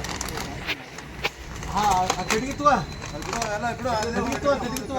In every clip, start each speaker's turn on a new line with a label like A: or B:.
A: ಇರ್ಲಿ ರೊಕ್ಕ ಹಾ ಆ ಕಡೆಗೆ ತುವ ಕಡೆಗೆ ತುವ ಕಡೆಗೆ ತುವ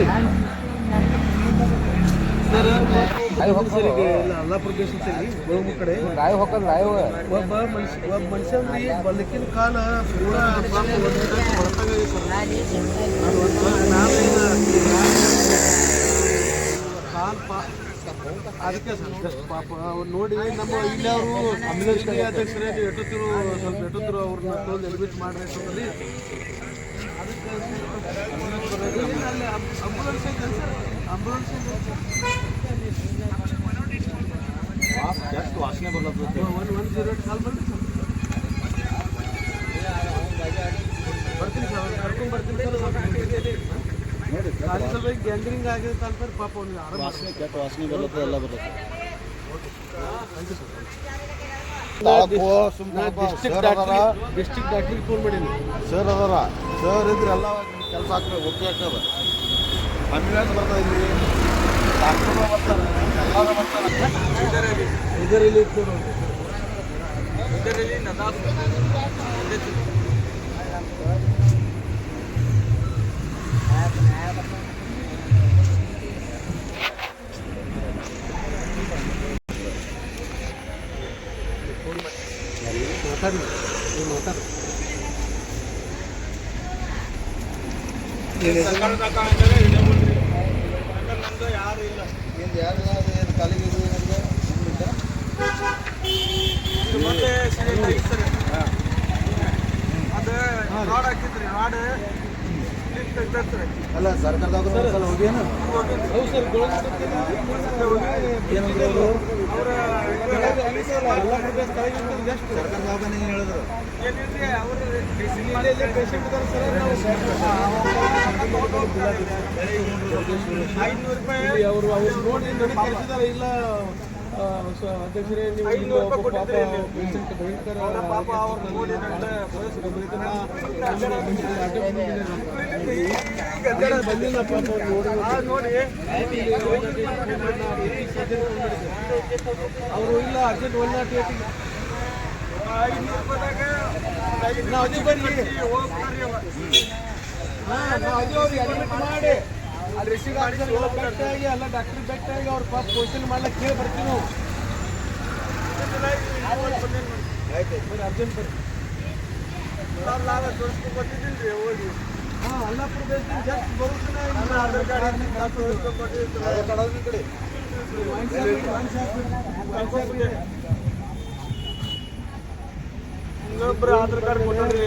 A: ದೇಶ ಪ್ರದೇಶ ಕಡೆ.
B: ರಾಯ್ ರಾಯ್
A: ಒಬ್ಬ ಮನುಷ್ಯ ಒಬ್ಬ ಮನುಷ್ಯನ್ರಿ ಬಲಕಿನ ಕಾಲ ಪೂರ ಅದಕ್ಕೆ ಸರ್. ಪಾಪ. ಅವ್ರು ನೋಡಿ ನಮ್ಮ ಇಲ್ಲಿ ಅವರು ಅಧ್ಯಕ್ಷರೇ ಎಟ್ಟುತ್ತಿರು ಸ್ವಲ್ಪ ಎಟ್ಟುತ್ತಿರು ಅವ್ರನ್ನ ತೊಂದು ಎಡ್ಮಿಟ್ ಮಾಡ್ರಿ ಅಂತಂದ್ರಿ
C: ವಾಸನೆ
A: one one zero eight call ಬರ್ರಿ ಬರ್ತೀನಿ ಸರ್ ಕರ್ಕೊಂಡ್ ಬರ್ತೀನಿ ಸರ್ ಖಾಲಿ ಸ್ವಲ್ಪ ಗ್ಯಾಂಗ್ರಿಂಗ್ ಆಗಿದೆ ಸರ್ ಪಾಪ ಅವ್ನಿಗೆ ಆರಾಮ
C: ವಾಸನೆ ಕೆಟ್ಟ ವಾಸನೆ ಎಲ್ಲ
A: ಡಿಸ್ಟ್ರಿಕ್ಟ್ ಡಾಕ್ಟ್ರಿಗೆ ಫೋನ್ ಮಾಡೀನಿ
C: ಸರ್ ಅದಾರ ಸರ್ ಇದ್ರೆ ಎಲ್ಲ ಕೆಲಸ ಹಾಕ್ಬೇಕು ಓಕೆ ಆಗ್ತದೆ. ಆಂಬ್ಯುಲೆನ್ಸ್ ಬರ್ತದೆ ಇಲ್ಲಿ ಡಾಕ್ಟರ್ ಬರ್ತಾರೆ ಎಲ್ಲರೂ ಬರ್ತಾರೆ.
A: ಇದರಲ್ಲಿ ಇತ್ತು ಮಾತಾಡಿ ನೀವು ಮಾತಾಡಿ
C: ಏನು ಯಾರು ಏನು ಕಾಲಿಗೆ ಇದು ಏನಿದೆ? ಅಲ್ಲ ಸರ್ಕಾರದಾಗ ಒಂದ್ಸಲ ಹೋಗ್ಯಾನ
A: ಹೌದು ರೂಪಾಯಿ. ಅವರು ಅವರು ನೋಡಿ ಕಳಿಸಿದಾರೆ ಇಲ್ಲ. ಅಧ್ಯಕ್ಷರೇ ನೀವು ಬಂದಿಲ್ಲ ಪಾಪ ಅವ್ರು ನೋಡಿ. ಅವರು ಇಲ್ಲ ಅರ್ಜೆಂಟ್ ಒನ್ ನಾಟ್ ಏಟ್ ನಾವು ಅದೇ ಬನ್ನಿ ಹಾಂ ನಾವು ಅದೇ ಅವ್ರಿಗೆ ಅಡ್ಮಿಟ್ ಮಾಡಿ. ಅಲ್ಲಿ ರಿಸೀವ್ ಆಫೀಸರ್ ಬೆಟ್ಟ ಆಗಿ ಎಲ್ಲ ಡಾಕ್ಟರ್ ಬೆಟ್ಟ ಆಗಿ ಅವ್ರ ಪಾಪ ಕ್ವಶನ್ ಮಾಡ್ಲಿಕ್ಕೆ ಕೇಳಿ ಬರ್ತೀವಿ ನಾವು ಬರ್ರಿ ಅರ್ಜೆಂಟ್ ಬರ್ರಿ ಹಾ ಅಲ್ಲಾಪುರ ದೇಶದಿಂದ ಜಸ್ಟ್ ಬರುತ್ತಿನ
C: ಅದೇ ಕಡದ ಕಡೆ
A: ಇನ್ನೊಬ್ರು ಆಧಾರ್ ಕಾರ್ಡ್ ಕೊಟ್ಟೋದ್ರಿ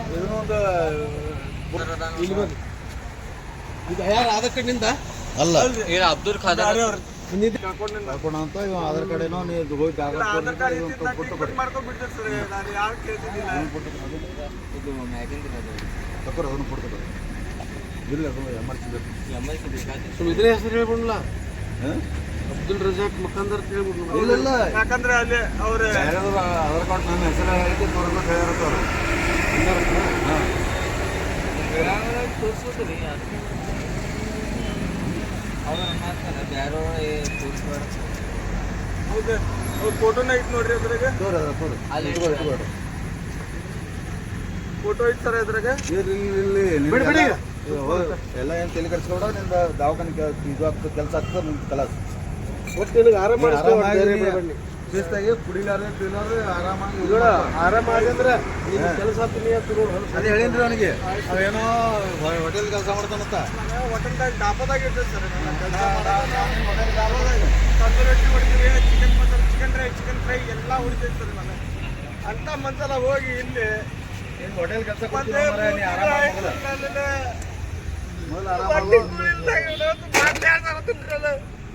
C: ಇದನ್ನೊಂದು
A: ಇಲ್ಲಿ ಇದು ಯಾರು ಆಧಾರ್ ಕಾರ್ಡ್ನಿಂದ
C: ಅಲ್ಲ.
B: ಏನು ಅಬ್ದುಲ್ ಖಾದರ್.
C: ಕರ್ಕೊಂಡು ಅಂತ ಇವ ಆಧಾರ್ ಕಾರ್ಡ್ ಏನೋ ನೀವು ಹೋಗಿ ಕಾಗದ ಕೊಟ್ಟು ಇವ್ನ್ ಕೊಟ್ಟು ಕೊಡಿ ಅವ್ನ್ ಕೊಟ್ಟು ಕೊಡಿ.
B: ಇದು
C: ಅದನ್ನು ಕೊಡ್ತಾರೆ ಇಲ್ಲ ಎಮರ್ಜೆನ್ಸಿ
A: ಇದ್ರೆ ಹೆಸರು ಹೇಳ್ಬಿಡಲ್ಲ
C: ಹಾಂ?
A: ಅಬ್ದುಲ್ ರಜಾಕ್ ಮಕಂದರ್ ಅಂತ
C: ಇಲ್ಲ ಇಲ್ಲ.
D: ಯಾಕಂದ್ರೆ ಅಲ್ಲಿ ಅವ್ರ
C: ಆಧಾರ್ ಕಾರ್ಡ್ ನನ್ನ ಹೆಸರು ಹೇಳಿದ್ದು ತೋರ್ಬೇಕು ಹೇಳಿರ್ತಾರ ಹಾಂ
B: ತೋರಿಸ್ಬೇಕ್ರಿ ಅವ್ರು. ಮಾಡ್ತಾರೆ ಬ್ಯಾರೋ ತೋರಿಸ್ಬೇಡ
D: ಹೌದು ಅವ್ರ ಫೋಟೋನ ಐತ್ ನೋಡ್ರಿ ಅದ್ರಾಗ.
C: ತೋರಿ ತೋರಿ.
B: ಅಲ್ಲಿ
D: ಫೋಟೋ ಐತ್ ಸರ್ ಅದ್ರಾಗ?
C: ಇಲ್ಲಿ ಇಲ್ಲಿ ಇಲ್ಲಿ
A: ಬಿಡಿ, ಬಿಡಿ.
C: ಎಲ್ಲ ಏನು ತಲೆ ಕರ್ಸ್ಕೊಡ ನಿಂದ ದವಾಖಾನೆ ಇದು ಆಗ್ತದೆ ಕೆಲಸ ಆಗ್ತದೆ ನಿಮ್ಗೆ ಕಲಾಸ್.
A: ಒಟ್ಟು ನಿನಗೆ ಆರಾಮ
C: ಆರಾಮಾಗಿ. ಶಿಸ್ತಾಗಿ ಕುಡಿಲಾರ್ದೆ ತಿನ್ನೋದು ಆರಾಮಾಗಿ ಇದು
A: ನೋಡ ಆರಾಮ ಅಂದ್ರೆ ನಿನ್ನ ಕೆಲಸ ಆಗ್ತೀನಿ ಅಂತ ನೋಡು.
C: ಅದೇ ಹೇಳಿದ್ರು ಅವನಿಗೆ. ಅವೇನೋ ಹೋಟೆಲ್ ಕೆಲಸ ಮಾಡ್ತಾನಂತ.
D: ಹೋಟೆಲ್ದಾಗ ಡಾಬಾದಾಗ ಇರ್ತದೆ ಸರ್ ತಂದೂರಿ ರೊಟ್ಟಿ ಹೊಡಿತೀವಿ ಚಿಕನ್ ಮಸಾಲೆ ಚಿಕನ್ ಫ್ರೈ ಚಿಕನ್ ಫ್ರೈ ಎಲ್ಲ ಹೊಡಿತೈತೆ ಸರ್ ನಾನು ಅಂತ ಮನ್ಸಲ್ಲ ಹೋಗಿ ಇಲ್ಲಿ
C: ಏನು ಹೋಟೆಲ್ ಕೆಲಸ. ಮೊದಲು
D: ಆರಾಮಾಗಿ ಮಾತಾಡ್ತಾರ ತಿಂದ್ರಲ್ಲ.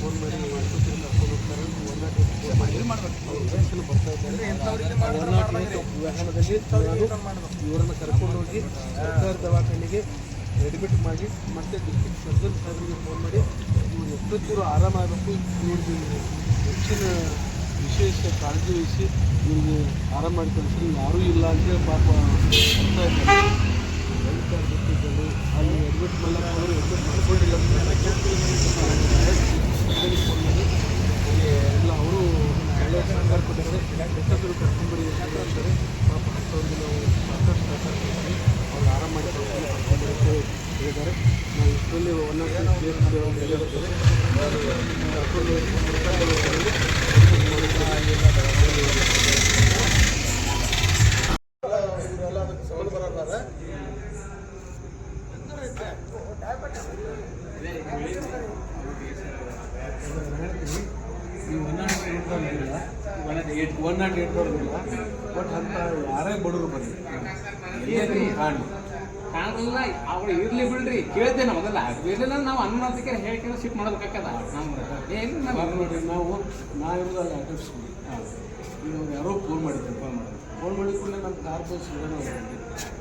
A: ಫೋನ್ ಮಾಡಿ ಆಸ್ಪತ್ರೆಗೆ ಕರ್ಕೊಂಡು ಹೋಗ್ತಾರೆ ಒನ್ ನಾಟ್ ಏಟ್ ಫೋನ್ ಮಾಡಿ ಅವ್ರ ಫ್ರೆಂಡ್ಸ್ನು ಬರ್ತಾ ಇದ್ದಾರೆ ನಾನು ಇವರನ್ನು ಕರ್ಕೊಂಡು ಹೋಗಿ ಸರ್ಕಾರ ದವಾಖಾನೆಗೆ ಅಡ್ಮಿಟ್ ಮಾಡಿ ಮತ್ತೆ ಡಿಸ್ಟಿಕ್ ಸರ್ಜನ್ ಸಾಹೇಬರಿಗೆ ಫೋನ್ ಮಾಡಿ ಇವ್ರು ಚೂರು ಆರಾಮಾಗಬೇಕು ಇವ್ರಿಗೆ ಹೆಚ್ಚಿನ ವಿಶೇಷ ಕಾಳಜಿ ವಹಿಸಿ ಇವ್ರಿಗೆ ಆರಾಮ ಮಾಡಿ ಕಳಿಸ್ರಿ ಯಾರೂ ಇಲ್ಲ ಅಂತೇಳಿ ಪಾಪ ಬರ್ತಾ ಅಲ್ಲಿ ಅಡ್ಮಿಟ್ ಮಾಡಲ್ಲ ಅವರು ಅಡ್ಮಿಟ್ ಮಾಡ್ಕೊಂಡಿಲ್ಲ ಫೋನ್ ಮಾಡಿ ಅಲ್ಲಿ ಎಲ್ಲ ಅವರು ಒಳ್ಳೆಯ ಸಹಕಾರ ಕೊಟ್ಟಿದ್ದಾರೆ ಎಷ್ಟೊತ್ತರು ಕರ್ಕೊಂಡ್ಬರಿ ಅಂತ ಹೇಳ್ತಾರೆ ಪಾಪ ಅಂಥವ್ರಿಗೆ ನಾವು ಸಾಕಷ್ಟು ಸಹಕಾರ ಕೊಡ್ತೀವಿ ಅವ್ರು ಆರಾಮ ಮಾಡಿ ಕರ್ಕೊಂಡು ಕರ್ಕೊಂಡ್ಬರಿ ಅಂತ ಹೇಳಿದ್ದಾರೆ ನಾವು ಇಷ್ಟರಲ್ಲಿ ಒನ್ ನಾಟ್ ಕೇಸ್ ಹೇಳಿರ್ತೇವೆ ಕರ್ಕೊಂಡು ಇವರೆಲ್ಲ ಅದಕ್ಕೆ ಸಂಬಂಧ ಬರೋದಾರೆ ನೀವು ಒನ್ ನಾಟ್ ಏಟ್ ಬರೋದಿಲ್ಲ one nought eight one nought eight ಬರೋದಿಲ್ಲ ಬಟ್ ಅಂತ ಯಾರೇ ಬಡವರು ಬನ್ನಿ ಏನು ಕಾಣಿ
E: ಕಾಣಲ್ಲ ಅವ್ರು ಇರ್ಲಿ ಬಿಡ್ರಿ ಕೇಳ್ತೇನೆ ಮೊದಲ ಇರ್ಲಿಲ್ಲ ನಾವು ಅನ್ನೋದಕ್ಕೆ ಹೇಳ್ಕೊಂಡು ಶಿಫ್ಟ್ ಮಾಡ್ಬೇಕಾಗ್ತದ ನಮ್ಮ ಏನು
A: ನೋಡಿ ನಾವು ನಾವಿರೋದು ಅಲ್ಲಿ ಸ್ಕೂಲ್ ಇವಾಗ ಯಾರೋ ಫೋನ್ ಮಾಡಿದ್ರು ಫೋನ್ ಮಾಡಿದ್ರು ಫೋನ್ ಮಾಡಿದ ಕೂಡಲೇ ನಮ್ಮ ಕಾರ್ ಬಸ್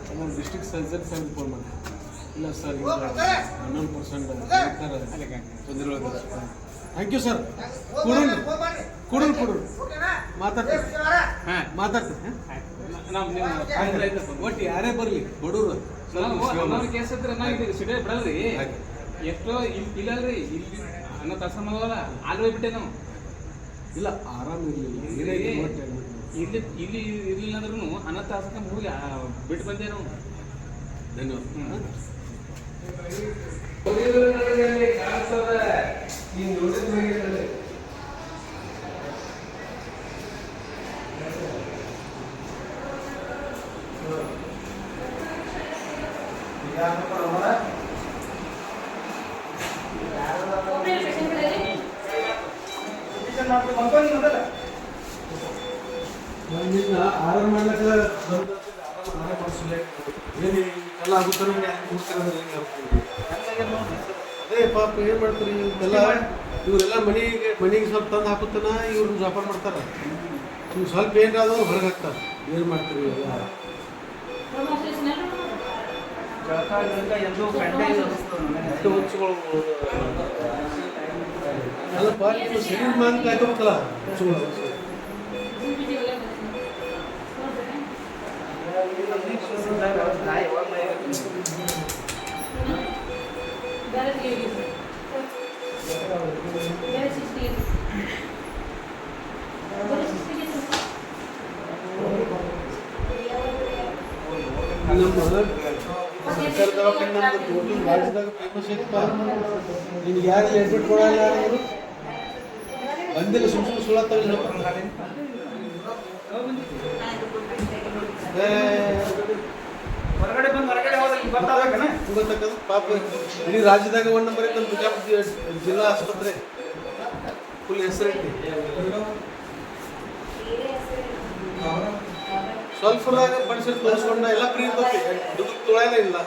A: ನಮ್ಮ ಡಿಸ್ಟ್ರಿಕ್ಟ್ ಸರ್ಜನ್ ಸಾಹೇಬ್ ಫೋನ್ ಮಾಡಿದ್ರು ಇಲ್ಲ ಸರ್ ಹನ್ನೊಂದು ಪರ್ಸೆಂಟ್ ತೊಂದರೆ ಥ್ಯಾಂಕ್ ಯು ಸರ್ ಕೊಡೋಣ. ಕೊಡೋಣ ಕೊಡೋಣ. ಮಾತಾಡ್ತೀನಿ.
E: ಹಾಂ.
A: ಮಾತಾಡ್ತೀನಿ ಒಟ್ಟು ಯಾರೇ ಬರಲಿ ಬಡವರು.
E: ಕೇಸ್ ಹತ್ರ ನಾವು ಸಿಡೇ ಬಿಡಲ್ರಿ. ಎಷ್ಟೋ ಇಲ್ಲಿ ಇಲ್ಲಲ್ರಿ. ಇಲ್ಲಿ ಅನ್ನ ತಸಮಲ್ಲ ಆಗ್ಲೇ ಬಿಟ್ಟೆ ನಾವು.
A: ಇಲ್ಲ ಆರಾಮ ಇರಲಿಲ್ಲ.
E: ಇಲ್ಲಿ ಇಲ್ಲಿ ಇರ್ಲಿಲ್ಲ ಅಂದ್ರೂ ಅನ್ನ ಆಸಕ ಹೋಗಿ ಬಿಟ್ಟು ಬಂದೆ ನಾವು.
A: ಧನ್ಯವಾದ. ಆರಾಮ ಮಾಡ್ಲಿಕ್ಕೆ ಆರಾಮ ಮಾಡಿಸ್ಲೇ ಏನು ಎಲ್ಲ ಆಗುತ್ತಾರೋ ಅದೇ ಪಾಪ ಏನು ಮಾಡ್ತೀರಿ ಇವರೆಲ್ಲ? ಇವರೆಲ್ಲ ಮನೆಗೆ ಮನೆಗೆ ಸ್ವಲ್ಪ ತಂದು ಹಾಕುತ್ತಾನ ಇವ್ರನ್ನ ವ್ಯಾಪಾರ ಮಾಡ್ತಾರೆ. ನೀವು ಸ್ವಲ್ಪ ಏನಾದ್ರು ಹೊರಗೆ ಹಾಕ್ತಾರೆ. ಏನು ಮಾಡ್ತೀರಿ ಇವೆಲ್ಲ? ಎಷ್ಟು ಹುಚ್ಚುಗಳು ಅಲ್ಲಪ್ಪ ನೀವು ಶರೀರ ಮಾನ್ ಕಾಯ್ಕೋಬೇಕಲ್ಲ ಹುಚ್ಚುಗಳು
F: There is
A: ದವಾಖಾನೆ ನಮ್ದು ಟೋಟಲ್ ರಾಜ್ಯದಾಗ ಫೇಮಸ್ ಐತಪ್ಪ ನಿನ್ಗೆ ಯಾರು ಅಡ್ಮಿಟ್ ಕೊಡಲ್ಲ ಅವರು ಬಂದಿಲ್ಲ ಸುಮ್ ಸುಮ್ಮನೆ ಸುಳ್ಳ
D: ಹೊರಗಡೆ
A: ಗೊತ್ತಾಗದು ಪಾಪ ಇಡೀ ರಾಜ್ಯದಾಗ ಒಂದು ನಂಬರ್ ಐತೆ ಬಿಜಾಪುರ ಜಿಲ್ಲಾ ಆಸ್ಪತ್ರೆ. ಫುಲ್ ಹೆಸರೈತಿ ಸ್ವಲ್ಪ ಪಡಿಸಿ ತೋರಿಸ್ಕೊಂಡ ಎಲ್ಲ ಫ್ರೀ ಇರ್ತೈತಿ ದುಡ್ಡು ತುಳಾನೇ ಇಲ್ಲ.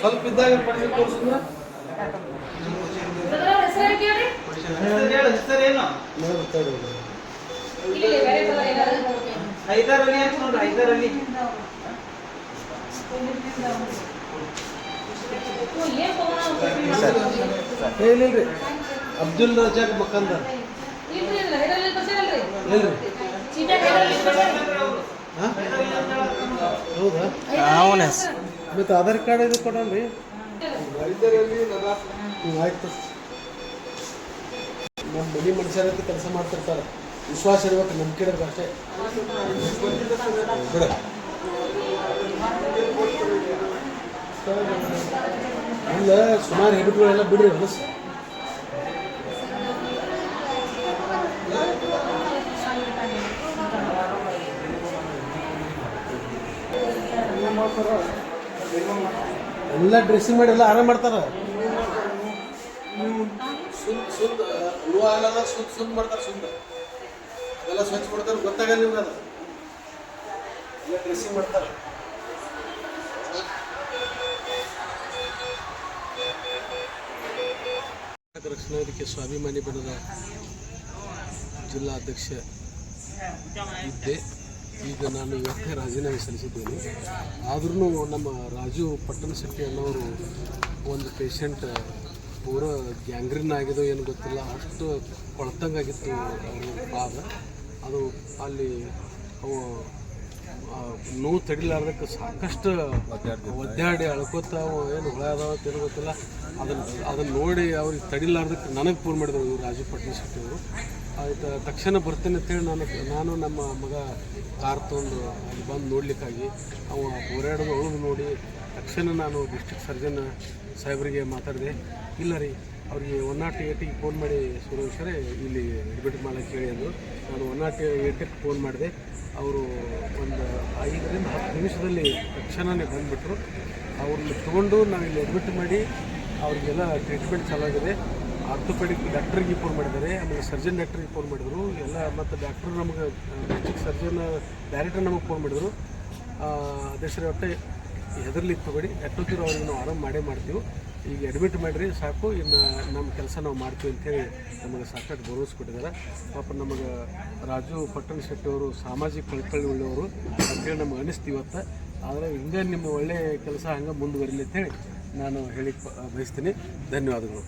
A: ಸ್ವಲ್ಪ ಇದ್ದಾಗ ಪಡಿಸಿ ತೋರಿಸಿದ್ರ
F: Brother, ಹೆಸರು ಕೇಳ್ರಿ
D: ಹೇಳು ಏನು?
F: ಇಲ್ಲಿ ಬೇರೆ brother ಏನಾದ್ರು
D: ಹೈದರ್ ಅಲಿ ಅಂತ ಹೈದರ್ ಅಲಿ
F: ಹ್ಞೂ, ಏನ್ ತಗೊಂಡ್
A: ಹೇಳಿಲ್ರಿ ಅಬ್ದುಲ್ ರಜಾಕ್ ಮಕ್ಕಂದ
F: ಇಲ್ರಿ? ಇಲ್ಲ ಹೆಡಲ್ಲಿ ಬರ್ಸಿರಲ್ರಿ
A: ಹೇಳ್ರಿ
F: ಚೀಟಾಗ ಹೆಡಲ್ಲಿ ಬರ್ಸಿರಲ್ರಿ
A: ಹಾ ಮತ್ತೆ ಆಧಾರ್ ಕಾರ್ಡ್ ಇದು ಕೊಡಲ್ರಿ? ಆಯ್ತು. ನಮ್ಮ ಮನೆ ಮನುಷ್ಯರ ಕೆಲಸ ಮಾಡ್ತಿರ್ತಾರೆ. ವಿಶ್ವಾಸ ಇರ್ಬೇಕು ನಂಬಿಕೆ ಇರ್ಬೇಕು ಅಷ್ಟೇ. ಬಿಡ. ಇಲ್ಲ, ಸುಮಾರು ಹೆಬಿಟ್ಗಳೆಲ್ಲ ಬಿಡ್ರಿ ಹೊಲಸು. ಎಲ್ಲ ಡ್ರೆಸ್ಸಿಂಗ್ ಮಾಡಿ ಎಲ್ಲ ಆರಾಮ್ ಮಾಡ್ತಾರ? ಸುಂದ್ ಸುಂದ್ ಲೋ ಆಗಲ್ಲ ಸುಂದ್ ಸುಂದ್ ಮಾಡ್ತಾರೆ ಸುಂದ. ಅದೆಲ್ಲ ಸ್ವಚ್ಛ ಮಾಡ್ತಾರೆ, ಗೊತ್ತಾಗಲ್ಲ ಅದು ಎಲ್ಲ ಡ್ರೆಸ್ಸಿಂಗ್ ಮಾಡ್ತಾರೆ. ರಕ್ಷಣಾ ವೇದಿಕೆ ಸ್ವಾಭಿಮಾನಿ ಬಣದ ಜಿಲ್ಲಾಧ್ಯಕ್ಷ ಇದ್ದೆ. ಈಗ ನಾನು ಇವತ್ತೇ ರಾಜೀನಾಮೆ ಸಲ್ಲಿಸಿದ್ದೇನೆ. ಆದ್ರೂ ನಮ್ಮ ರಾಜು ಪಟ್ಟಣಶೆಟ್ಟಿ ಅನ್ನೋರು ಒಂದು ಪೇಷಂಟ್ ಪೂರ ಗ್ಯಾಂಗ್ರಿನ್ ಆಗಿದೋ ಏನು ಗೊತ್ತಿಲ್ಲ, ಅಷ್ಟು ಕೊಳ್ತಂಗಾಗಿತ್ತು ಅವ್ರ ಭಾಗ. ಅದು ಅಲ್ಲಿ ಅವು ನೋವು ತಡಿಲಾರ್ದಕ್ಕೆ ಸಾಕಷ್ಟು ಒದ್ದಾಡಿ ಅಳ್ಕೋತ ಏನು ಹುಳ ಅದಾವ ಏನೋ ಗೊತ್ತಿಲ್ಲ. ಅದನ್ನ, ಅದನ್ನು ನೋಡಿ ಅವ್ರಿಗೆ ತಡಿಲಾರ್ದಕ್ಕೆ ನನಗೆ ಫೋನ್ ಮಾಡಿದ್ರು ಇವರು ರಾಜು ಪಟ್ನ ಶೆಟ್ಟಿಯವರು ಆಯ್ತು, ತಕ್ಷಣ ಬರ್ತೇನೆ ಅಂತೇಳಿ ನಾನು ನಾನು ನಮ್ಮ ಮಗ ಕಾರ್ ತೊಗೊಂಡು ಅಲ್ಲಿ ಬಂದು ನೋಡ್ಲಿಕ್ಕಾಗಿ ಅವ ಹೋರಾಡೋದು ಅವಳು ನೋಡಿ ತಕ್ಷಣ ನಾನು ಡಿಸ್ಟ್ರಿಕ್ಟ್ ಸರ್ಜನ್ ಸಾಹೇಬರಿಗೆ ಮಾತಾಡಿದೆ, ಇಲ್ಲ ರೀ ಅವ್ರಿಗೆ ಒನ್ ನಾಟ್ ಏಟಿಗೆ ಫೋನ್ ಮಾಡಿ ಸುರೇಶ್ವರೇ ಇಲ್ಲಿ ಅಡ್ಮಿಟ್ ಮಾಡೋಕ್ಕೆ ಹೇಳಿ ಅಂದರು. ನಾನು ಒನ್ ನಾಟ್ ಏಟಿಗೆ ಫೋನ್ ಮಾಡಿದೆ. ಅವರು ಒಂದು ಐದರಿಂದ ಹತ್ತು ನಿಮಿಷದಲ್ಲಿ ತಕ್ಷಣವೇ ಬಂದುಬಿಟ್ರು. ಅವ್ರನ್ನ ತೊಗೊಂಡು ಇಲ್ಲಿ ಅಡ್ಮಿಟ್ ಮಾಡಿ ಅವ್ರಿಗೆಲ್ಲ ಟ್ರೀಟ್ಮೆಂಟ್ ಚಾಲಾಗಿದೆ ಆರ್ಥೋಪೆಡಿಕ್ ಡಾಕ್ಟ್ರಿಗೆ ಫೋನ್ ಮಾಡಿದ್ದಾರೆ. ಆಮೇಲೆ ಸರ್ಜನ್ ಡಾಕ್ಟ್ರಿಗೆ ಫೋನ್ ಮಾಡಿದರು. ಎಲ್ಲ ಮತ್ತು ಡಾಕ್ಟ್ರು ನಮಗೆ ಸರ್ಜನ್ ಡೈರೆಕ್ಟರ್ ನಮಗೆ ಫೋನ್ ಮಾಡಿದರು. ಅಧ್ಯಕ್ಷರೇ ಒಟ್ಟೆ ಹೆದರ್ಲಿಕ್ಕೆ ತಗೊಳ್ಳಿ. ಎಷ್ಟೊತ್ತಿರೋ ಅವ್ರಿಗೆ ನಾವು ಆರಾಮ್ ಮಾಡೇ ಮಾಡ್ತೀವಿ. ಈಗ ಅಡ್ಮಿಟ್ ಮಾಡಿರಿ, ಸಾಕು. ಇನ್ನು ನಮ್ಮ ಕೆಲಸ ನಾವು ಮಾಡ್ತೀವಿ ಅಂತೇಳಿ ನಮಗೆ ಸಾಕಷ್ಟು ಭರವಸೆ ಕೊಟ್ಟಿದ್ದಾರೆ. ಪಾಪ ನಮಗೆ ರಾಜು ಪಟ್ಟಣ ಶೆಟ್ಟಿ ಅವರು ಸಾಮಾಜಿಕ ಕಳ್ಕಳಿ ಉಳ್ಳವರು ಅಂತೇಳಿ ನಮ್ಗೆ ಅನಿಸ್ತು ಇವತ್ತು. ಆದರೆ ಹಿಂಗೆ ನಿಮ್ಮ ಒಳ್ಳೆಯ ಕೆಲಸ ಹಂಗೆ ಮುಂದುವರಿಲಿ ಅಂತೇಳಿ ನಾನು ಹೇಳಿ ಬಯಸ್ತೀನಿ. ಧನ್ಯವಾದಗಳು.